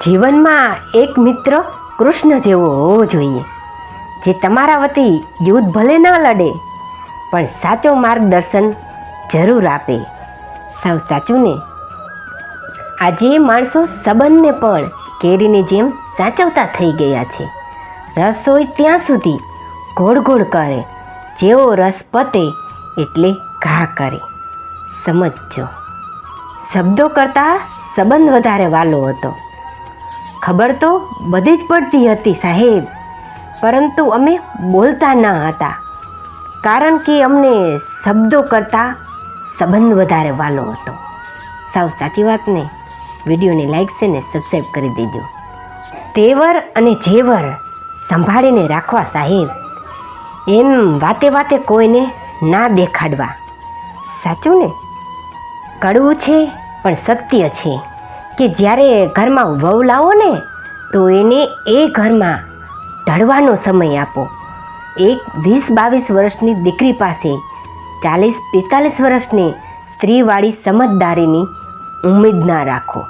જીવનમાં એક મિત્ર કૃષ્ણ જેવો હોવો જોઈએ, જે તમારા વતી યુદ્ધ ભલે ન લડે, પણ સાચો માર્ગદર્શન જરૂર આપે. સાવ સાચું ને આજે માણસો સંબંધને પણ કેરીની જેમ સાચવતા થઈ ગયા છે. રસ હોય ત્યાં સુધી ઘોડ ઘોડ કરે, જેવો રસ પતે એટલે ઘા કરે. સમજજો. શબ્દો કરતાં સંબંધ વધારે વાલો હતો. ખબર તો બધી જ પડતી હતી, સાહેબ. પરંતુ અમે બોલતા ન હતા. કારણ કે અમને શબ્દો કરતાં સંબંધ વધારે વાલો હતો. સાવ સાચી વાત ને. વિડીયોને લાઈક છે ને સબસ્ક્રાઈબ કરી દેજો. તેવર અને જેવર સંભાળીને રાખવા, સાહેબ. એમ વાતે વાતે કોઈને ના દેખાડવા. સાચું ને? કડવું છે, પણ સત્ય છે. કે જ્યારે ઘરમાં વહુ લાવો ને, તો એને એ ઘરમાં ઢળવાનો સમય આપો. એક વીસ બાવીસ વર્ષની દીકરી પાસે ચાલીસ પિસ્તાલીસ વર્ષની સ્ત્રીવાળી સમજદારીની ઉમેદ ના રાખો.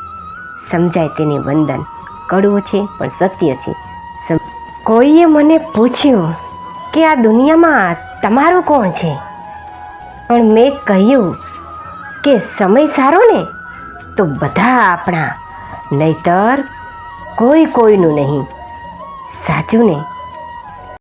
સમજાય તેને વંદન. કડવું છે, પણ સત્ય છે. કોઈએ મને પૂછ્યું કે આ દુનિયામાં તમારું કોણ છે? પણ મેં કહ્યું કે સમય સારો ને તો બધા આપણા. નહીતર કોઈ કોઈનું નહીં. સાચું ને?